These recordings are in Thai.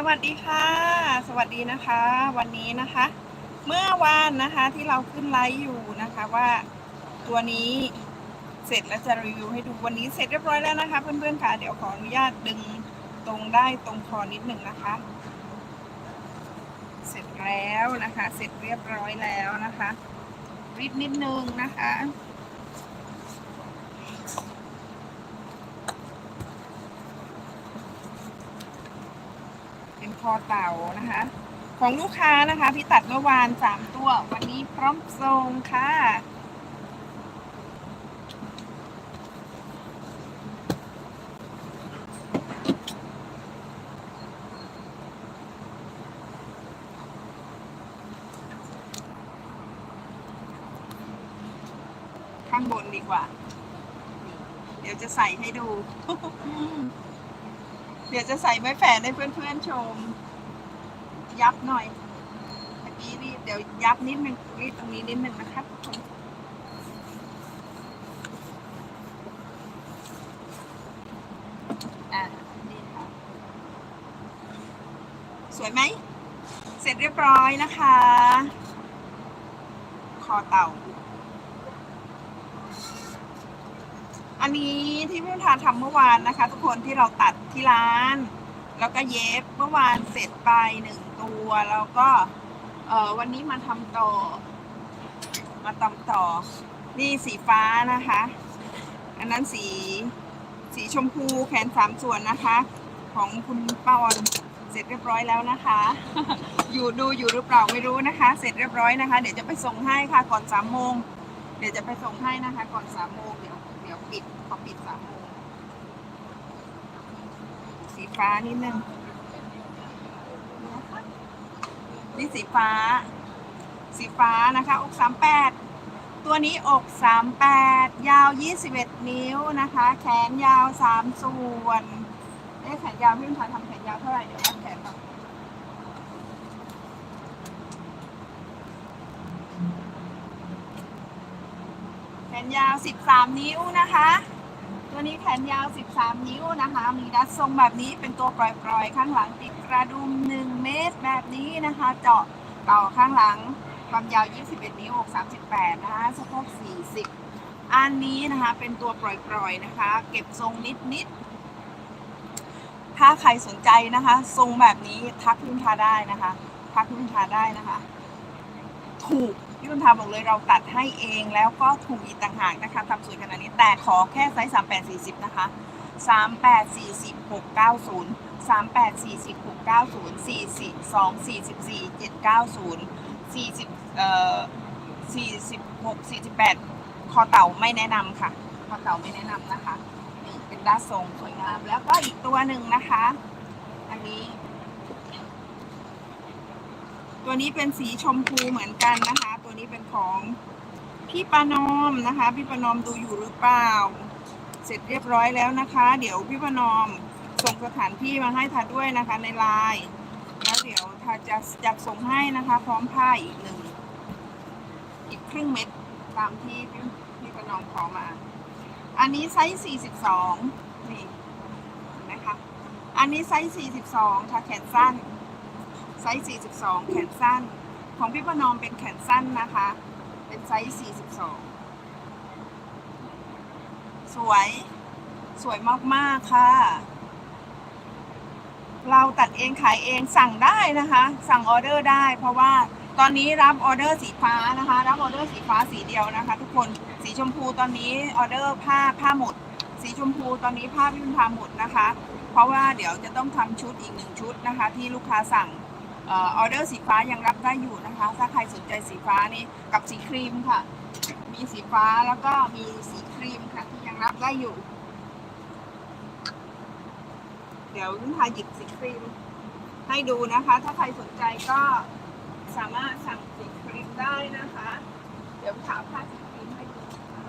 สวัสดีค่ะ สวัสดีนะคะ วันนี้นะคะ เมื่อวานนะคะที่เราขึ้นไลฟ์อยู่นะคะว่าตัวนี้เสร็จแล้วจะรีวิวให้ดูวันนี้เสร็จเรียบร้อยแล้วนะคะ เพื่อนๆค่ะเดี๋ยวขออนุญาตดึงตรงได้ตรงคอนิดหนึ่งนะคะ เสร็จแล้วนะคะ เสร็จเรียบร้อยแล้วนะคะรีดนิดนึงนะคะ เป็น คอเต่านะคะ ของลูกค้านะคะพี่ตัดเมื่อวานสามตัว วันนี้พร้อมส่งค่ะข้างบนดีกว่า เดี๋ยวจะใส่ให้ดู เดี๋ยวจะใส่ไม้แฝนให้เพื่อนๆชม ยับหน่อยเมื่อกี้รีดเดี๋ยวยับนิดนึงรีดตรงนี้นิดนึงนะครับทุกคนอะนี่ค่ะสวยไหม เสร็จเรียบร้อยนะคะ คอเต่า อันนี้ที่พี่ทาทำเมื่อวานนะคะ ทุกคนที่เราตัดที่ร้าน แล้วก็เย็บเมื่อวานเสร็จไปหนึ่งตัวแล้วก็เออวันนี้มาทำต่อ มาตำต่อ นี่สีฟ้านะคะ อันนั้นสีสีชมพูแขนสามส่วนนะคะ ของคุณป้าออนเสร็จเรียบร้อยแล้วนะคะ อยู่ดูอยู่หรือเปล่าไม่รู้นะคะ เสร็จเรียบร้อยนะคะ เดี๋ยวจะไปส่งให้ค่ะก่อนสามโมง เดี๋ยวจะไปส่งให้นะคะ ก่อนสามโมงเดี๋ยวเดี๋ยวปิดพอปิดสามโมงสีฟ้านิดนึงนะคะนี่สีฟ้า สีฟ้านะคะ อกสามแปดตัวนี้อกสามแปดยาวยี่สิบเอ็ดนิ้วนะคะ แขนยาวสามส่วนเอ๊ะแขนยาวพี่ลุงพาทำแขนยาวเท่าไหร่เดี๋ยวแข นก่อนแขนยาว 13 นิ้วนะคะ ตัวนี้แขนยาว 13 นิ้วนะคะ มีดัดทรงแบบนี้เป็นตัวปล่อยๆ ข้างหลังติดกระดุม 1 เมตรแบบนี้นะคะ เจาะต่อข้างหลังความยาว 21 นิ้วอก38 นะคะสะโพก40 อันนี้นะคะเป็นตัวปล่อยๆนะคะ เก็บทรงนิดๆ ถ้าใครสนใจนะคะ ทรงแบบนี้ทักพิมทาได้นะคะ ทักพิมทาได้นะคะ ถูก พี่บุญธรรมบอกเลยเราตัดให้เองแล้วก็ถูกอีกต่างหากนะคะทำสวยขนาดนี้แต่ขอแค่ไซส์38 40นะคะ38 40 690 38 40 690 42 44 790 40เอ่อ46 48คอเต่าไม่แนะนำค่ะ คอเต่าไม่แนะนำนะคะนี่เป็นด้านทรงสวยงาม แล้วก็อีกตัวหนึ่งนะคะ อันนี้ ตัวนี้เป็นสีชมพูเหมือนกันนะคะ นี้เป็นของพี่ประนอมนะคะ พี่ประนอมดูอยู่หรือเปล่า เสร็จเรียบร้อยแล้วนะคะ เดี๋ยวพี่ประนอมส่งสถานที่มาให้ทาด้วยนะคะในไลน์แล้วเดี๋ยวทาจะจะส่งให้นะคะ พร้อมผ้าอีกหนึ่งอีกครึ่งเม็ดตามที่พี่พี่ประนอมขอมา อันนี้ไซส์ 42 นี่นไหมคะ อันนี้ไซส์ 42ค่ะแขนสั้น ไซส์ 42 แขนสั้น ของพี่ประนอมเป็นแขนสั้นนะคะ เป็นไซส์ 42 สวย สวยมาก ๆ ค่ะ เราตัดเองขายเองสั่งได้นะคะ สั่งออเดอร์ได้ เพราะว่าตอนนี้รับออเดอร์สีฟ้านะคะ รับออเดอร์สีฟ้าสีเดียวนะคะ ทุกคน สีชมพูตอนนี้ออเดอร์ผ้าผ้าหมด สีชมพูตอนนี้ผ้าพิมพ์พาหมดนะคะ เพราะว่าเดี๋ยวจะต้องทำชุดอีกหนึ่งชุดนะคะ ที่ลูกค้าสั่ง ออเดอร์สีฟ้ายังรับได้อยู่นะคะ ถ้าใครสนใจสีฟ้านี่กับสีครีมค่ะ มีสีฟ้าแล้วก็มีสีครีมค่ะที่ยังรับได้อยู่ เดี๋ยวนุ่นพาหยิบสีครีม ให้ดูนะคะ ถ้าใครสนใจก็สามารถสั่งสีครีมได้นะคะ เดี๋ยวถามผ้าสีครีมให้ดูนะคะ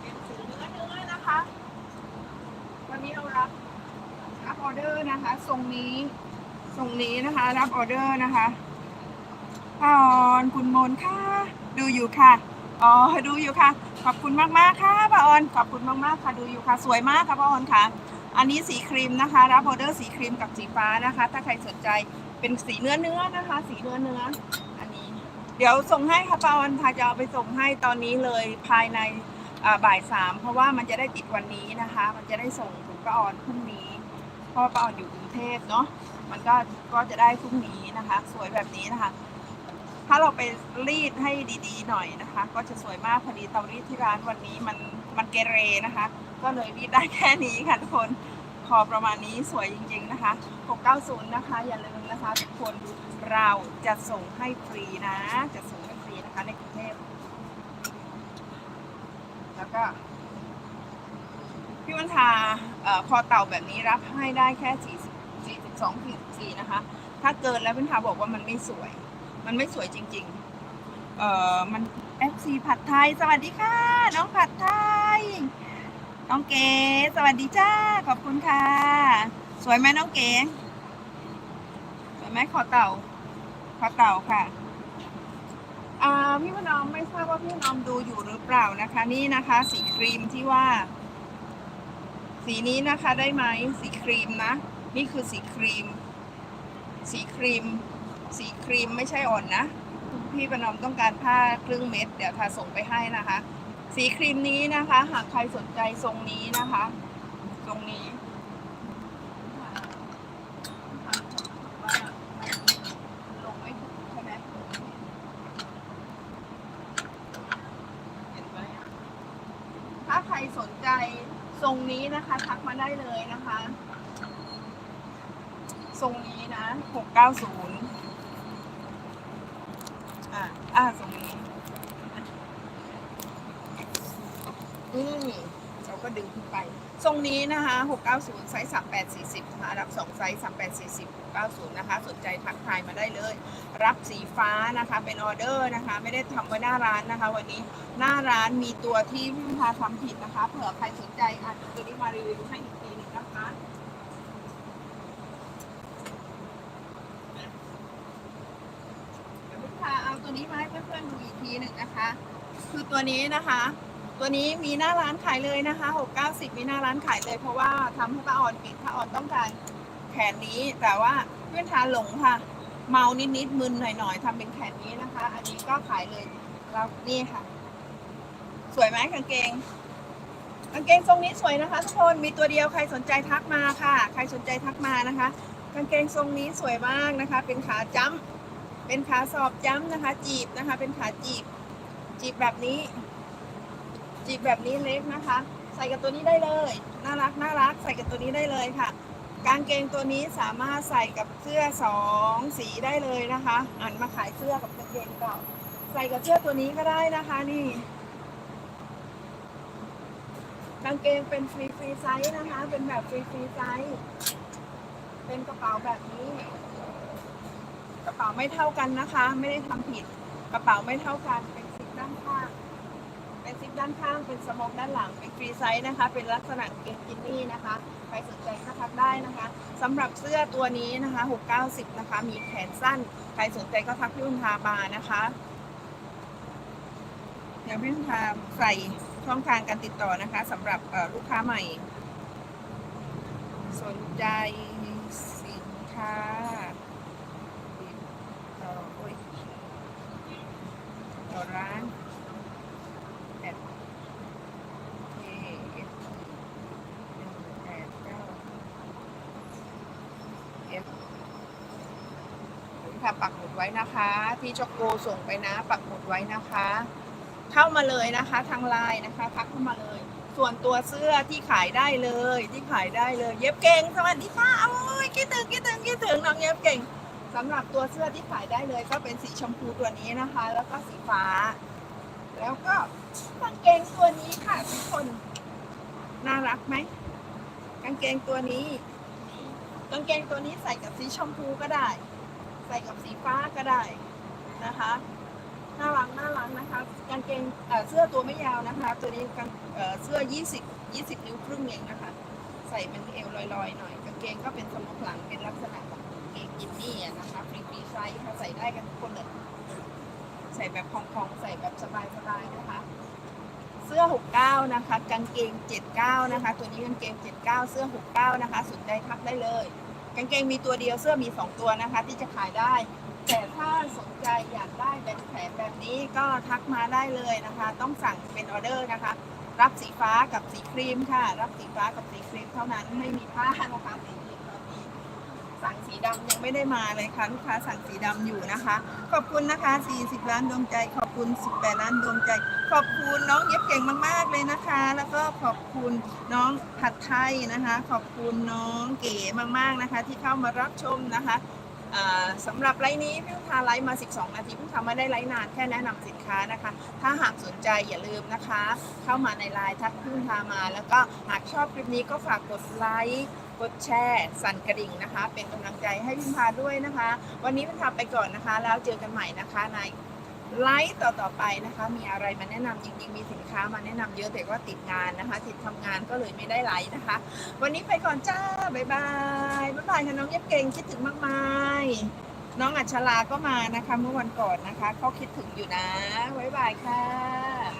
เป็นสีเนื้อเนื้อนะคะ วันนี้เรารับ รับออเดอร์ นะคะทรงนี้ทรงนี้นะคะ รับออเดอร์นะคะป้าออนคุณมนค่ะ ดูอยู่ค่ะอ๋อดูอยู่ค่ะ ขอบคุณมากมากๆค่ะป้าออนขอบคุณมากมากๆค่ะดูอยู่ค่ะ สวยมากค่ะป้าออนค่ะ อันนี้สีครีมนะคะ รับออเดอร์สีครีมกับสีฟ้านะคะ ถ้าใครสนใจเป็นสีเนื้อเนื้อนะคะ สีเนื้อเนื้ออันนี้ เดี๋ยวส่งให้ค่ะป้าออนค่ะจะเอาไปส่งให้ตอนนี้เลยภายในบ่ายสามเพราะว่ามันจะได้ติดวันนี้นะคะ มันจะได้ส่งถึงป้าออนพรุ่งนี้ พราะว่าป้าออนอยู่กรุงเทพเนาะมันก็ก็จะได้พรุ่งนี้นะคะ สวยแบบนี้นะคะ ถ้าเราไปรีดให้ดีๆหน่อยนะคะ ก็จะสวยมากพอดีเตารีดที่ร้านวันนี้มันมันเกเรนะคะ ก็เลยรีดได้แค่นี้ค่ะทุกคนพอประมาณนี้สวยจริงๆนะคะ 690 นะคะ อย่าลืมนะคะ ทุกคนเราจะส่งให้ฟรีนะ จะส่งให้ฟรีนะคะในกรุงเทพแล้วก็ พี่วันทาอคอเต่าแบบนี้รับให้ได้แค่40 42 44นะคะ ถ้าเกินแล้วพี่วันทาบอกว่ามันไม่สวย มันไม่สวยจริง ๆ เอ่อมัน FC ผัดไทย สวัสดีค่ะ น้องผัดไทย น้องเก๋ สวัสดีจ้า ขอบคุณค่ะ สวยไหมน้องเก๋สวยไหมขอเต่าขอเต่าค่ะอ่าพี่พนอมไม่ทราบว่าพี่พนอมดูอยู่หรือเปล่านะคะ นี่นะคะ สีครีมที่ว่า สีนี้นะคะได้ไหมสีครีมนะ นี่คือสีครีม สีครีม สีครีมไม่ใช่อ่อนนะ พี่ประนอมต้องการผ้าครึ่งเม็ด เดี๋ยวทาส่งไปให้นะคะ สีครีมนี้นะคะ หากใครสนใจทรงนี้นะคะ ทรงนี้ถ้าใครสนใจ ทรงนี้นะคะทักมาได้เลยนะคะ ทรงนี้นะ690อ่าอ่าทรงนี้นี่ ก็ดึงขึ้นไป ทรงนี้นะคะ 690 ไซส์ 3840นะคะรับ 2 ไซส์ 3840 690 นะคะ สนใจทักทายมาได้เลย รับสีฟ้านะคะ เป็นออเดอร์นะคะ ไม่ได้ทำไว้หน้าร้านนะคะ วันนี้หน้าร้านมีตัวที่พี่พาทำผิดนะคะ เผื่อใครสนใจอาจจะตัวนี้มารีวิวให้อีกทีหนึงนะคะเดี๋ยวพี่พาเอาตัวนี้มาให้เพื่อนๆดูอีกทีหนึ่งนะคะ คือตัวนี้นะคะ ตัวนี้มีหน้าร้านขายเลยนะคะ 690 มีหน้าร้านขายเลย เพราะว่าทำให้ป้าออนปิดป้าออนต้องการแขนนี้ แต่ว่าเพื่อนทานหลงค่ะ เมานิดๆมึนหน่อยๆทำเป็นแขนนี้นะคะ อันนี้ก็ขายเลยแล้วนี่ค่ะ สวยไหมกางเกงกางเกงทรงนี้สวยนะคะทุกคนมีตัวเดียวใครสนใจทักมาค่ะ ใครสนใจทักมานะคะกางเกงทรงนี้สวยมากนะคะ เป็นขาจ้ำเป็นขาสอบจ้ำนะคะ จีบนะคะ เป็นขาจีบ จีบแบบนี้ จีบแบบนี้เล็กนะคะ ใส่กับตัวนี้ได้เลย น่ารักน่ารักใส่กับตัวนี้ได้เลยค่ะ กางเกงตัวนี้สามารถใส่กับเสื้อสองสีได้เลยนะคะอันมาขายเสื้อกับกางเกงเก่าใส่กับเสื้อตัวนี้ก็ได้นะคะนี่กางเกงเป็นฟรีฟรีไซส์นะคะ เป็นแบบฟรีฟรีไซส์เป็นกระเป๋าแบบนี้ กระเป๋าไม่เท่ากันนะคะ ไม่ได้ทำผิด กระเป๋าไม่เท่ากันเป็นซิปด้านข้าง เป็นซิปด้านข้าง เป็นสโมกด้านหลัง เป็นฟรีไซส์นะคะ เป็นลักษณะเกงจินนี่นะคะ ใครสนใจก็ทักได้นะคะสำหรับเสื้อตัวนี้นะคะ 690 นะคะ มีแขนสั้น ใครสนใจก็ทักพี่อุ้มทาบานะคะ เดี๋ยวพี่อุ้มทาใส่ช่องทางการติดต่อนะคะสำหรับลูกค้าใหม่ สนใจสินค้าติดต่อโอ้ยต่อร้านแอดเคเอฟหนึ่งแปดเก้าเอฟ ค่ะปักหมุดไว้นะคะ ที่จอกโกส่งไปนะ ปักหมุดไว้นะคะ เข้ามาเลยนะคะทางไลน์นะคะทักเข้ามาเลย ส่วนตัวเสื้อที่ขายได้เลย ที่ขายได้เลย เย็บเก่งสวัสดีค่ะโอ้ยคิดถึงคิดถึงคิดถึงน้องเย็บเก่งสำหรับตัวเสื้อที่ขายได้เลยก็เป็นสีชมพูตัวนี้นะคะ แล้วก็สีฟ้า แล้วก็กางเกงตัวนี้ค่ะทุกคนน่ารักไหมกางเกงตัวนี้กางเกงตัวนี้ใส่กับสีชมพูก็ได้ ใส่กับสีฟ้าก็ได้นะคะน่ารักน่ารักนะคะกางเกงเสื้อตัวไม่ยาวนะคะ ตัวนี้กางเอ่อเสื้อ 20 20 นิ้วครึ่งเองนะคะ ใส่เป็นเอวลอยๆหน่อยกางเกงก็เป็นสมอกหลังเป็นลักษณะของกางเกงยินนี่นะคะฟรีฟรีไซส์ค่ะใส่ได้กันทุกคนเลยใส่แบบพองๆใส่แบบสบายๆนะคะ เสื้อ 69 นะคะ กางเกง 79 นะคะ ตัวนี้กางเกง 79 เสื้อ 69 นะคะสนใจทักได้เลย กางเกงมีตัวเดียวเสื้อมี2ตัวนะคะ ที่จะขายได้ แต่ถ้าสนใจอยากได้เป็นแผนแบบนี้ก็ทักมาได้เลยนะคะ ต้องสั่งเป็นออเดอร์นะคะ รับสีฟ้ากับสีครีมค่ะ รับสีฟ้ากับสีครีมเท่านั้นไม่มีผ้านะคะสีครีมสี สั่งสีดำยังไม่ได้มาเลยค่ะ ลูกค้าสั่งสีดำอยู่นะคะ ขอบคุณนะคะ 40 ล้านดวงใจ ขอบคุณ 18 ล้านดวงใจ ขอบคุณน้องเย็บเก่งมาก ๆ เลยนะคะ แล้วก็ขอบคุณน้องผัดไทยนะคะ ขอบคุณน้องเก๋มาก ๆ นะคะ ที่เข้ามารับชมนะคะสำหรับไลน์นี้พี่ลูกค้าไลฟ์มา 12 นาทีเพิ่งทำม่ได้ไลฟ์นานแค่แนะนำสินค้านะคะ ถ้าหากสนใจอย่าลืมนะคะ เข้ามาในไลน์ทักพึ่งพามา แล้วก็หากชอบคลิปนี้ก็ฝากกดไลค์ กดแชร์ สั่นกระดิ่งนะคะ เป็นกำลังใจให้พิมพาด้วยนะคะ วันนี้พิมพาไปก่อนนะคะ แล้วเจอกันใหม่นะคะในไลฟ์ต่อๆไปนะคะ มีอะไรมาแนะนำจริงๆ มีสินค้ามาแนะนำเยอะแต่ว่าติดงานนะคะ ติดทำงานก็เลยไม่ได้ไลฟ์นะคะ วันนี้ไปก่อนจ้าบ๊ายบายบ๊ายบายค่ะน้องเย็บเก่งคิดถึงมากมายน้องอัชราก็มานะคะ เมื่อวันก่อนนะคะเขาคิดถึงอยู่นะบ๊ายบายค่ะ